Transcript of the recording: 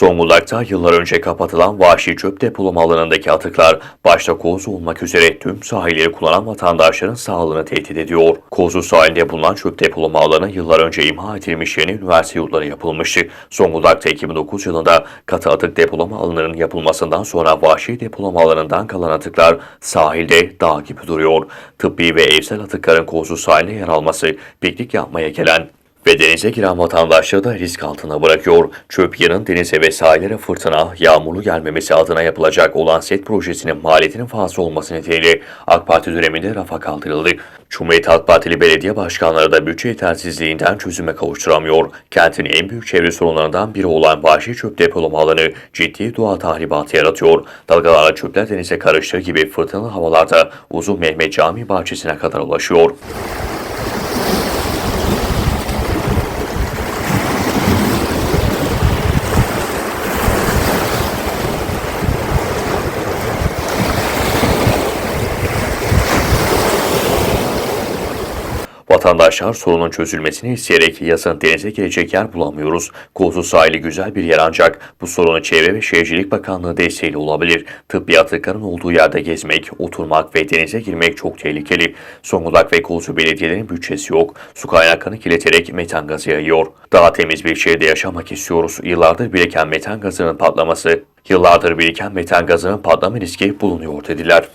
Zonguldak'ta yıllar önce kapatılan vahşi çöp depolama alanındaki atıklar başta Kozu olmak üzere tüm sahilleri kullanan vatandaşların sağlığını tehdit ediyor. Kozu sahilinde bulunan çöp depolama alanı yıllar önce imha edilmiş yeni üniversite yurtları yapılmıştı. Zonguldak'ta 2009 yılında katı atık depolama alanlarının yapılmasından sonra vahşi depolama alanından kalan atıklar sahilde dağ gibi duruyor. Tıbbi ve evsel atıkların Kozu sahiline yer alması piknik yapmaya gelen ve denize giren vatandaşları da risk altına bırakıyor. Çöp yarın denize ve sahillere fırtına, yağmurlu gelmemesi adına yapılacak olan set projesinin maliyetinin fazla olması nedeniyle AK Parti döneminde rafa kaldırıldı. Cumhuriyet Halk Partili belediye başkanları da bütçe yetersizliğinden çözüme kavuşturamıyor. Kentin en büyük çevre sorunlarından biri olan vahşi çöp depolama alanı ciddi doğa tahribatı yaratıyor. Dalgalarla çöpler denize karıştığı gibi fırtınalı havalarda Uzun Mehmet Cami bahçesine kadar ulaşıyor. Vatandaşlar sorunun çözülmesini isteyerek yazın denize girecek yer bulamıyoruz. Kozu sahili güzel bir yer ancak bu sorunu Çevre ve Şehircilik Bakanlığı desteğiyle olabilir. Tıbbi atıkların olduğu yerde gezmek, oturmak ve denize girmek çok tehlikeli. Zonguldak ve Kozu belediyelerinin bütçesi yok. Su kaynaklarını kirleterek metan gazı yayıyor. Daha temiz bir şehirde yaşamak istiyoruz. Yıllardır biriken metan gazının patlaması, yıllardır biriken metan gazının patlama riski bulunuyor dediler.